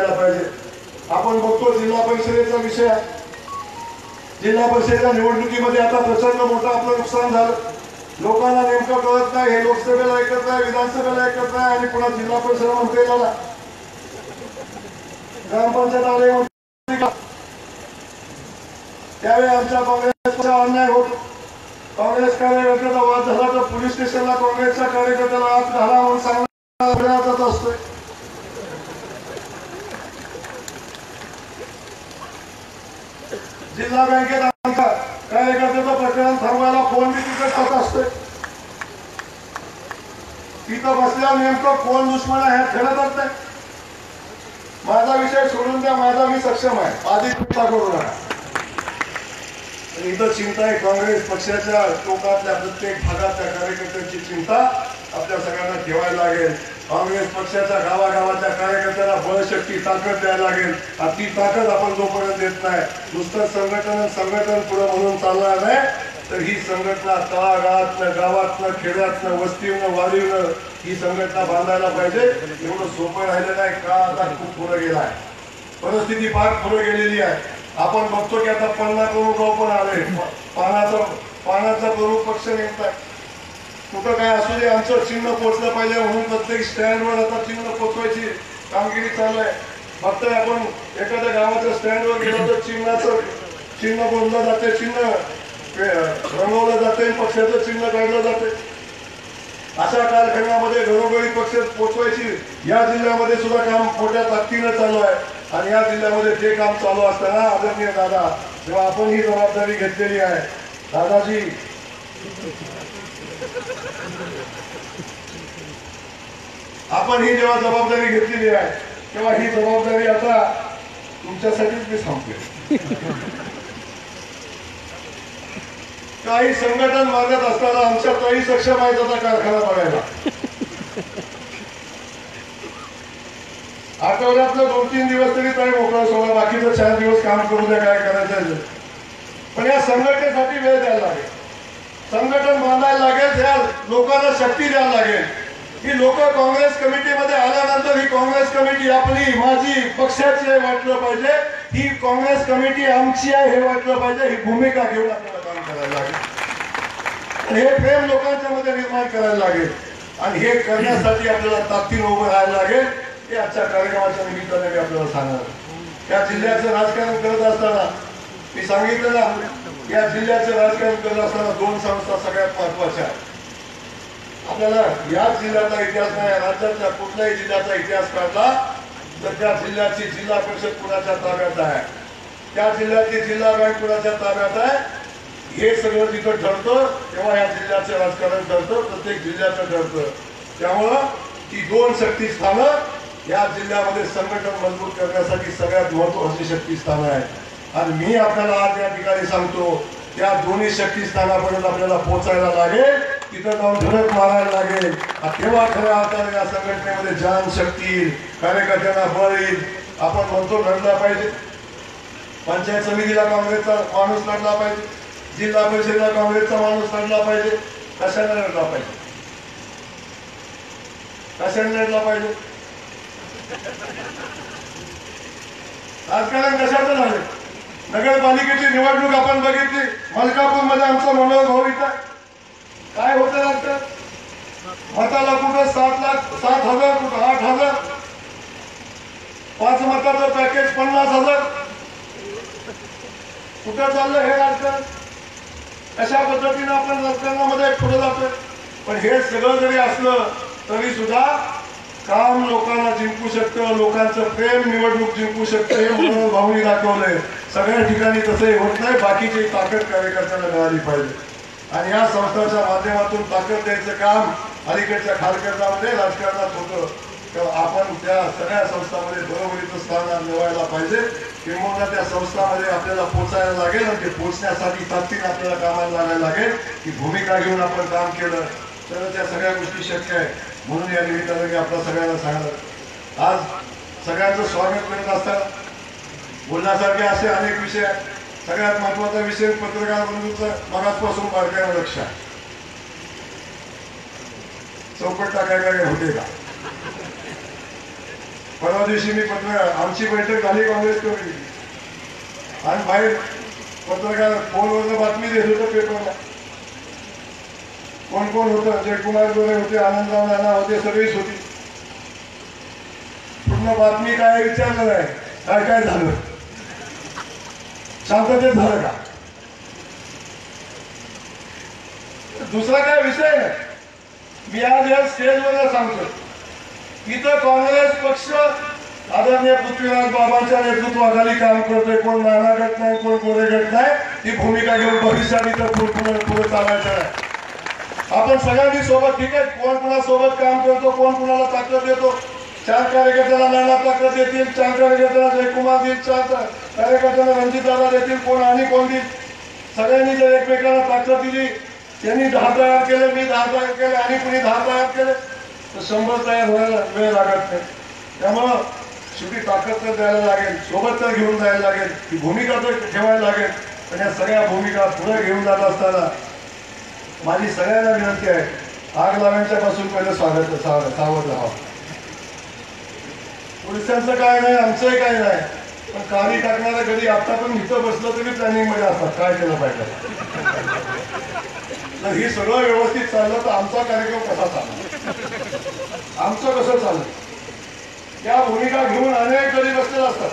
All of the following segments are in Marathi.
पाहिजे. आपण बघतो जिल्हा परिषदेचा विषय जिल्हा परिषदेच्या निवडणुकीमध्ये आता प्रचंड मोठं आपलं नुकसान झालं. लोकांना नेमकं कळत नाही हे लोकसभेला ऐकत नाही विधानसभेला ऐकत नाही आणि पुन्हा जिल्हा परिषद ग्रामपंचायत आले त्यावेळी आमच्या काँग्रेसचा अन्याय होत. काँग्रेस कार्यकर्त्याचा वाद झाला तर पोलीस स्टेशनला काँग्रेसच्या कार्यकर्त्याला आत घाला म्हणून सांगण्यात असतोय. जिल्हा बँकेत आमच्या कार्यकर्त्याचं प्रकरण थांबवायला फोन मी तिकडे करत असतोय. तिथं बसल्यावर नेमकं कोण दुश्मन आहे हे ठरतच नाही माझा विषय सोडून द्या माझा मी सक्षम आहे. आधी चिंता करू नका. इथं चिंता आहे काँग्रेस पक्षाच्या टोकातल्या प्रत्येक भागातल्या कार्यकर्त्यांची चिंता आपल्या सगळ्यांना ठेवायला लागेल. काँग्रेस पक्षाच्या गावागावाच्या कार्यकर्त्याला बळशक्ती ताकद द्यायला लागेल. आणि ती ताकद आपण जोपर्यंत देत नाही नुसतं संघटन संघटन पुढे म्हणून चालणार नाही तर ही संघटना तळागाळातलं गावातलं खेड्यातलं वस्तीनं वारीनं ही संघटना बांधायला पाहिजे. एवढं सोपं राहिलं नाही का आता खूप पुढे गेला आहे. परिस्थिती फार पुढे गेलेली आहे. आपण बघतो की आता पन्ना प्रमुख पण आले. पानाचा पानाचा प्रमुख पक्ष नेमताय कुठं काय असू दे आमचं चिन्ह पोचलं पाहिजे म्हणून प्रत्येक स्टँडवर आता चिन्ह पोचवायची कामगिरी चालू आहे फक्त आपण एखाद्या गावाच्या स्टँडवर गेलो तर चिन्हाचं चिन्ह बोललं जाते चिन्ह रंगवलं जाते पक्षाचं चिन्ह काढलं जाते. अशा कालखंडामध्ये घरोघरी पक्ष पोचवायची या जिल्ह्यामध्ये सुद्धा काम मोठ्या ताकदीनं चालू आहे. आणि या जिल्ह्यामध्ये जे काम चालू असताना आदरणीय दादा जेव्हा आपण ही जबाबदारी घेतलेली आहे. दादाजी. आपण ही जेव्हा जबाबदारी घेतलेली आहे तेव्हा ही जबाबदारी आता तुमच्यासाठीच मी सांगतोय काही संघटन मागत असताना आमच्या काही सक्षम आहेत आता कारखाना बघायला आठवड्यातलं दोन तीन दिवस तरी काही मोकळा सोडा बाकीचं चार दिवस काम करू द्या काय करायचं पण या संघटनेसाठी वेळ द्यायला लागेल. संघटन बांधायला लागेल त्या लोकांना शक्ती द्यायला लागेल. ही लोक काँग्रेस कमिटीमध्ये आल्यानंतर ही काँग्रेस कमिटी आपली माझी पक्षाची आहे वाटलं पाहिजे. ही काँग्रेस कमिटी आमची आहे हे वाटलं पाहिजे. ही भूमिका घेऊन आपल्याला काम करायला लागेल. हे प्रेम लोकांच्या मध्ये निर्माण करायला लागेल. आणि हे करण्यासाठी आपल्याला ताकदीनं उभं राहायला लागेल. हे आजच्या कार्यक्रमाच्या निमित्ताने मी आपल्याला सांगणार या जिल्ह्याचं राजकारण करत असताना मी सांगितलं ना या जिल्ह्याचं राजकारण करत असताना दोन संस्था सगळ्यात महत्त्वाच्या आहेत. आपल्याला या जिल्ह्याचा इतिहास नाही राज्याच्या कुठल्याही जिल्ह्याचा इतिहास काढला तर त्या जिल्ह्याची जिल्हा परिषद कुणाच्या ताब्यात आहे? त्या जिल्ह्याची जिल्हा बँक कुणाच्या ताब्यात आहे? हे सगळं जिथं ठरतं तेव्हा या जिल्ह्याचं राजकारण ठरतं प्रत्येक जिल्ह्याचं ठरतं. त्यामुळं ती दोन शक्तीस्थानं या जिल्ह्यामध्ये संघटन मजबूत करण्यासाठी सगळ्यात महत्वाची शक्तीस्थानं आहेत. आणि मी आपल्याला आज या ठिकाणी सांगतो त्या दोन्ही शक्तीस्थानापर्यंत आपल्याला पोहोचायला लागेल तिथं जाऊन धडक मारायला लागेल. तेव्हा खऱ्या अर्थाने या संघटनेमध्ये जान शक्ती कार्यकर्त्यांना बळ येईल आपण म्हणतो लढला पाहिजे. पंचायत समितीला काँग्रेसचा माणूस लढला पाहिजे. जिल्हा परिषदेला काँग्रेसचा माणूस लढला पाहिजे. कशाने लढला पाहिजे? कशाने लढला पाहिजे? राजकारण कशाचं झालं? नगरपालिकेची निवडणूक आपण बघितली. मलकापूरमध्ये आमचा मनोहर भाऊ इथं काय होतं लागतं मताला कुठं सात लाख सात हजार कुठं? आठ हजार? पाच मताचं पॅकेज पन्नास हजार? कुठं चाललं हे राजकारण अशा पद्धतीनं आपण राजकारणामध्ये पुढे जातोय? पण हे सगळं जरी असलं तरी सुद्धा काम लोकांना जिंकू शकतं लोकांचं प्रेम निवडणूक जिंकू शकतं हे म्हणून भाऊनी दाखवलंय. सगळ्या ठिकाणी तसंही होत नाही बाकीची ताकद कार्यकर्त्यांना मिळाली पाहिजे. आणि या संस्थाच्या माध्यमातून ताकद द्यायचं काम अलीकडच्या खालकर्णामध्ये राजकारणात होतं. तर आपण त्या सगळ्या संस्थांमध्ये बरोबरीचं स्थान मिळवायला पाहिजे. किंवा त्या संस्थांमध्ये आपल्याला पोचायला लागेल आणि ते पोचण्यासाठी तात्तीन आपल्याला कामाला लागायला लागेल की भूमिका घेऊन आपण काम केलं. तर त्या सगळ्या गोष्टी शक्य आहे. म्हणून या निमित्तानं मी आपल्या सगळ्यांना सांगणार आज सगळ्यांचं स्वागत करत असताना बोलण्यासारखे असे अनेक विषय सगळ्यात महत्त्वाचा विषय पत्रकार बंधूचा मगाचपासून बारकाईनं लक्ष चौकट टाकाय काय होते का? परवा दिवशी मी पत्रकार आमची बैठक झाली काँग्रेस कमिटी. आणि बाहेर पत्रकार फोनवर बातमी देत होतं पेपरला. कोण कोण होतं? जयकुमार गोरे होते आनंदराव नाना होते सगळीच होती. पूर्ण बातमी काय विचारलं नाही. काय काय झालं? शांततेत झालं का? दुसरा काय विषय मी आज या स्टेजवर सांगतो इथं काँग्रेस पक्ष आदरणीय पृथ्वीराज बाबांच्या नेतृत्वाखाली काम करतोय. कोण नाना गट नाही कोण गोरे गट नाही ही भूमिका घेऊन भविष्यात इथं पुढे पुढे चालायचं आहे. आपण सगळ्यांनी सोबत ठीक आहे? कोण कुणासोबत काम करतो कोण कुणाला ताकद देतो? चार कार्यकर्त्याला नाना ताकद देतील चार कार्यकर्त्याला जयकुमार देईल चार कार्यकर्त्याला रणजितदादा देतील कोण आणि कोण देईल? सगळ्यांनी जर एकमेकांना पात्र दिली त्यांनी दहा तयार केले मी दहा तयार केले आणि कुणी दहा तयार केले तर शंभर तयार व्हायला वेळ लागत नाही. त्यामुळं शेवटी ताकद तर द्यायला लागेल सोबत तर घेऊन जायला लागेल ही भूमिका तर ठेवायला लागेल पण या सगळ्या भूमिका पुढे घेऊन जात असताना माझी सगळ्यांना विनंती आहे आग लावण्याच्यापासून पहिलं स्वागत साव- सावध राहावं पोलिसांचं काय नाही आमचंही काय नाही. पण काळी टाकणारा कधी आता पण इथं बसलं तरी प्लॅनिंगमध्ये असतात. काय केलं पाहिजे? तर ही सगळं व्यवस्थित चाललं तर आमचा कार्यक्रम कसा चालला आमचं कसं चाललं या भूमिका घेऊन अनेक घरी बसलेले असतात.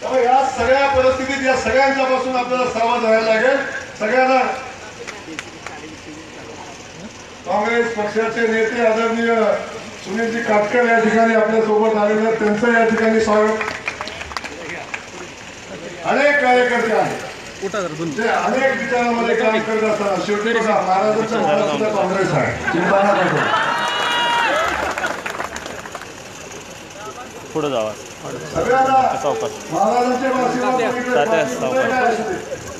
त्यामुळे या सगळ्या परिस्थितीत या सगळ्यांच्या पासून आपल्याला सावध राहायला लागेल. सगळ्यांना काँग्रेस पक्षाचे नेते आदरणीय सुनीलजी काटकर या ठिकाणी आपल्यासोबत आलेले. त्यांचं या ठिकाणी स्वागत अनेक कार्यकर्ते आहेत अनेक विचारांमध्ये काम करत असताना शेवटी बघा महाराजांच्या मनात सुद्धा काँग्रेस आहे चिंता नका करू. पुढे जावा सगळ्यांना महाराजांचे.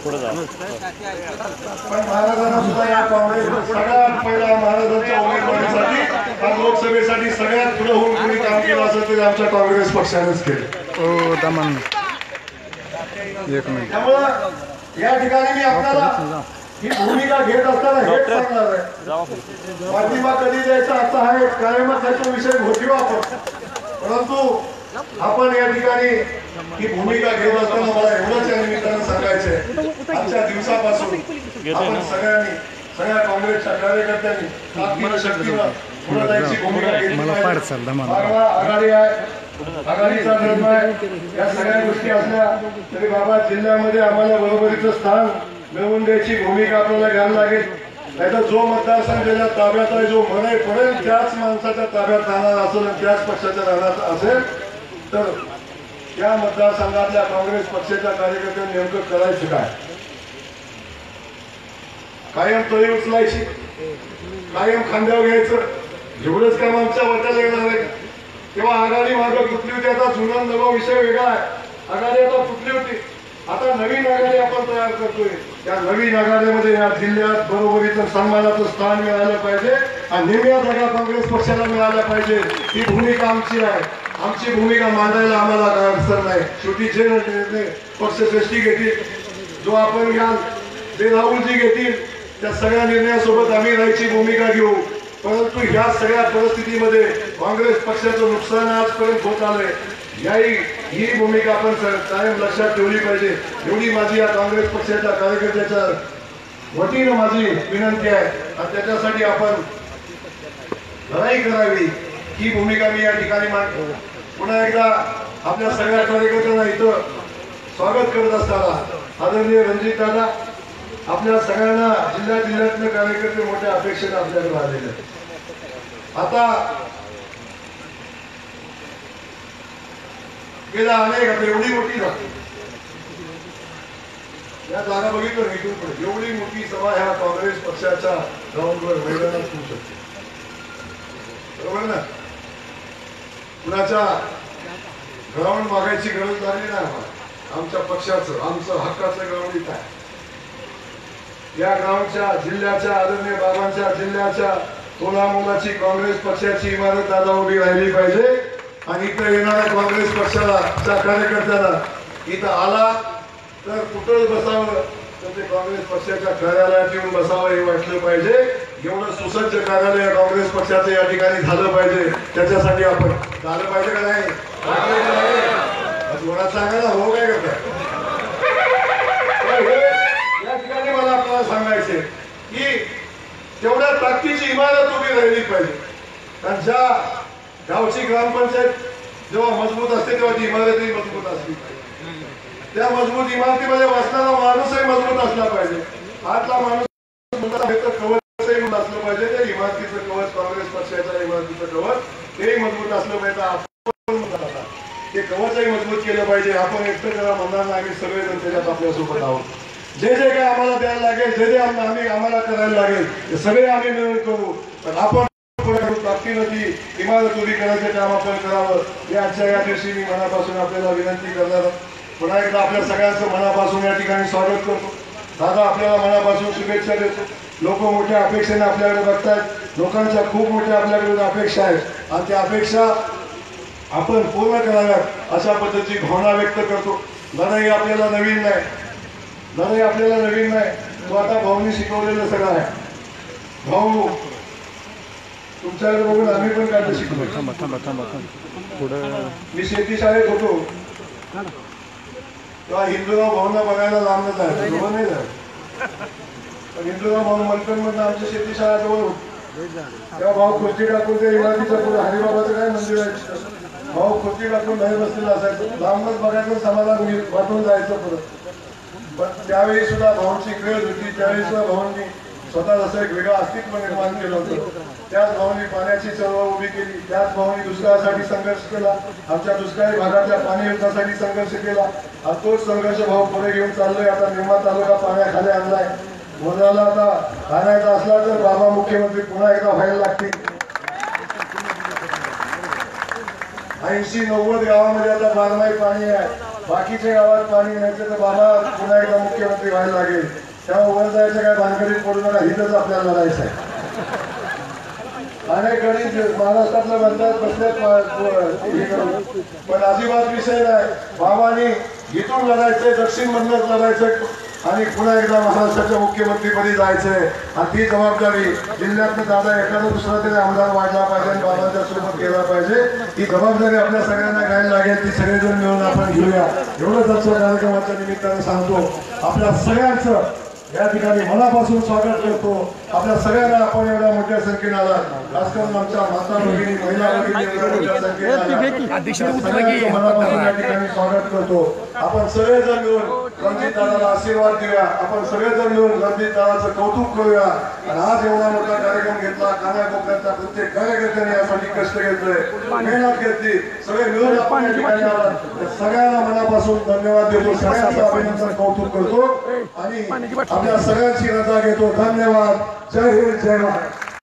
पुढे जावा पण महाराजांना सुद्धा या काँग्रेस सगळ्यात पहिला महाराजांच्या उमेदवारीसाठी आज लोकसभेसाठी सगळ्यात पुढे होऊन कोणी काम केलं असेल तरी आमच्या काँग्रेस पक्षानेच केलं. ओ दमन. एक मिनिट. त्यामुळं या ठिकाणी मी आपल्याला ही भूमिका घेत असताना हेच सांगणार आहे. पाठिंबा कधी द्यायचा आता हा एक कायमच त्याचा विषय घोटीव आपण परंतु आपण या ठिकाणी ही भूमिका घेत असताना मला एवढंच या निमित्तानं सांगायचंय. आजच्या दिवसापासून आपण सगळ्यांनी सगळ्या काँग्रेसच्या कार्यकर्त्यांनी ताकदीनं मला मागवा आघाडी आहे. आघाडीचा आहे. या सगळ्या गोष्टी असल्या तरी बाबा जिल्ह्यामध्ये आम्हाला बरोबरीचं स्थान मिळवून द्यायची भूमिका आपल्याला घ्यायला लागेल. नाहीतर जो मतदारसंघ ज्याच्या ताब्यात आहे जो म्हणे पडेल त्याच माणसाच्या ताब्यात राहणार असेल आणि त्याच पक्षाच्या राहणार असेल तर त्या मतदारसंघातल्या काँग्रेस पक्षाच्या कार्यकर्त्यांनी नेमकं करायचं काय? कायम तळी उचलायची. कायम खांद्यावर घ्यायचं. एवढंच काम आमच्या वाटायला येणार आहे. तेव्हा आघाडी मार्ग फुटली होती आता जुना नवा विषय वेगळा आहे. आघाडी आता फुटली होती. आता नवीन आघाडी आपण तयार करतोय. त्या नवीन आघाडीमध्ये या जिल्ह्यात बरोबरीचं सन्मानाचं स्थान मिळालं पाहिजे आणि निम्या जागा काँग्रेस पक्षाला मिळाल्या पाहिजे. ही भूमिका आमची आहे. आमची भूमिका मांडायला आम्हाला काय अडचण नाही. शेवटी जे निर्णय पक्षश्रेष्ठी घेतील. जो आपण घ्याल ते राहुलजी घेतील त्या सगळ्या निर्णयासोबत आम्ही राहायची भूमिका घेऊ. परंतु ह्या सगळ्या परिस्थितीमध्ये काँग्रेस पक्षाचं नुकसान आजपर्यंत होत आलंय. याही ही भूमिका आपण कायम लक्षात ठेवली पाहिजे. एवढी माझी या काँग्रेस पक्षाच्या कार्यकर्त्याच्या वतीनं माझी विनंती आहे. आणि त्याच्यासाठी आपण लढाई करावी. ही भूमिका मी या ठिकाणी मांडतो पुन्हा एकदा आपल्या सगळ्या कार्यकर्त्यांना इथं स्वागत करत असताना आदरणीय रणजित दादा आपल्या सगळ्यांना जिल्ह्या जिल्ह्यातले कार्यकर्ते मोठ्या अपेक्षेने आपल्याकडे आलेले आहेत. आता गेल्या अनेक आता एवढी मोठी जागा या जागा बघितलं इथून पुढे एवढी मोठी सभा ह्या काँग्रेस पक्षाच्या ग्राउंडवर मैदानात होऊ शकते. बरोबर ना? कुणाच्या ग्राउंड मागायची गरज लागली नाही आम्हाला. आमच्या पक्षाचं आमचं हक्काचं ग्राउंड इथं आहे. या ग्राउंडच्या जिल्ह्याच्या आदरणीय बाबांच्या जिल्ह्याच्या तोला मुलाची काँग्रेस पक्षाची इमारत दादा उभी राहिली पाहिजे. आणि इथं येणाऱ्या काँग्रेस पक्षाला कार्यकर्त्याला इथं आला तर कुठं बसावं तर ते काँग्रेस पक्षाच्या कार्यालयात येऊन बसावं हे वाटलं पाहिजे. एवढं सुसज्ज कार्यालय काँग्रेस पक्षाचं या ठिकाणी झालं पाहिजे. त्याच्यासाठी आपण झालं पाहिजे का नाही? सांगा ना हो काय करता मला सांगायचे की तेवढ्या ताकदीची इमारत उभी राहिली पाहिजे. कारण ज्या गावची ग्रामपंचायत जेव्हा मजबूत असते तेव्हा ती इमारतही मजबूत असली पाहिजे. त्या मजबूत इमारतीमध्ये बसणारा माणूसही मजबूत असला पाहिजे. आतला माणूस कवचही असलं पाहिजे. त्या इमारतीचं कवच काँग्रेस पक्षाच्या इमारतीचं कवच तेही मजबूत असलं पाहिजे. आपण ते कवचही मजबूत केलं पाहिजे. आपण एकटं करा म्हणणार आम्ही सगळेजण त्याच्यात आपल्यासोबत आहोत. जे जे काय आम्हाला द्यायला लागेल जे जे आम्ही आम्हाला करायला लागेल ते सगळे आम्ही मिळून करू. पण आपण पुढे करू इमारत उभी करायचं काम आपण करावं. या आजच्या या दिवशी मी मनापासून आपल्याला विनंती करणार पुन्हा एकदा आपल्या सगळ्यांचं मनापासून या ठिकाणी स्वागत करतो. दादा आपल्याला मनापासून शुभेच्छा देतो. लोक मोठ्या अपेक्षेने आपल्याकडे बघतायत. लोकांच्या खूप मोठ्या आपल्याकडे अपेक्षा आहेत. आणि त्या अपेक्षा आपण पूर्ण कराव्यात अशा पद्धतीची भावना व्यक्त करतो. दादाही आपल्याला नवीन नाही. दादाही आपल्याला नवीन नाही. तो आता भाऊनी शिकवलेलं सगळं आहे. भाऊ तुमच्याकडे बघून आम्ही पण काय शिकलो. मी शेती शाळेत होतो. तेव्हा हिंदूराव भाऊंना बघायला लांबच आहे. नाही झालं पण हिंदूराव भाऊ मनकन मधनं आमची शेती शाळा जवळ होती. तेव्हा भाऊ खुर्ची टाकून ते इमारतीच्या पुढे हरिबाबाचं काय मंदिर आहे. भाऊ खुर्ची टाकून बाहेर बसलेला असायचं. लांबच बघायचं समाधान वाटून जायचं परत. पण त्यावेळी सुद्धा भाऊंची क्रेज होती त्यावेळी सुद्धा भाऊंनी स्वतः जसं एक वेगळं अस्तित्व निर्माण केलं होतं. त्याच भाऊनी पाण्याची चळवळ उभी केली त्याच भाऊनी दुष्काळासाठी संघर्ष केला आमच्या दुष्काळी भागातल्या पाणी योजनासाठी संघर्ष केला. आणि तोच संघर्ष भाऊ पुढे घेऊन चाललोय आता निर्मा तालुका पाण्याखाली आणलाय. मोजाला आता आणायचा असला तर बाबा मुख्यमंत्री पुन्हा एकदा व्हायला लागतील. ऐंशी नव्वद गावामध्ये आता बारमाही पाणी आहे. बाकीच्या गावात पाणी नाही तर बाबा पुन्हा एकदा मुख्यमंत्री व्हायला लागेल. तेव्हा वर जायचं काय भानगडीत पडू नका आपल्याला लढायचं आहे. अनेक गणित महाराष्ट्रातलं म्हणतात बसल्यात पण अजिबात विषय नाही. बाबांनी इथून लढायचंय दक्षिण मधनच लढायचंय. आणि पुन्हा एकदा महाराष्ट्राच्या मुख्यमंत्रीपदी जायचंय. आणि ती जबाबदारी जिल्ह्यातनं दादा एखादा दुसरा तरी आमदार वाढला पाहिजे आणि बाबांच्या सोबत केला पाहिजे. ती जबाबदारी आपल्या सगळ्यांना घ्यायला लागेल. ती सगळेजण मिळून आपण घेऊया. एवढंच आजच्या कार्यक्रमाच्या निमित्तानं सांगतो. आपल्या सगळ्यांचं या ठिकाणी मनापासून स्वागत करतो. आपल्या सगळ्यांना आपण एवढ्या मोठ्या संख्येने आलात खास करून आमच्या माता भगिनी महिला भगिनी मनापासून या ठिकाणी स्वागत करतो. आपण सगळेजण मिळून रणजित दादाला आशीर्वाद देऊया. आपण सगळेजण मिळून रणजित दादाचं कौतुक करूया. आणि आज एवढा मोठा कार्यक्रम घेतला. कानाकोपऱ्यातल्या प्रत्येक कार्यकर्त्याने यासाठी कष्ट घेतले. मेहनत घेतली. सगळे मिळून आपण या ठिकाणी आलात सगळ्यांना मनापासून धन्यवाद देतो. सगळ्यांचं अभिनंदन कौतुक करतो. आणि आपल्या सगळ्यांची रजा घेतो. धन्यवाद. जय हिंद जय महाराष्ट्र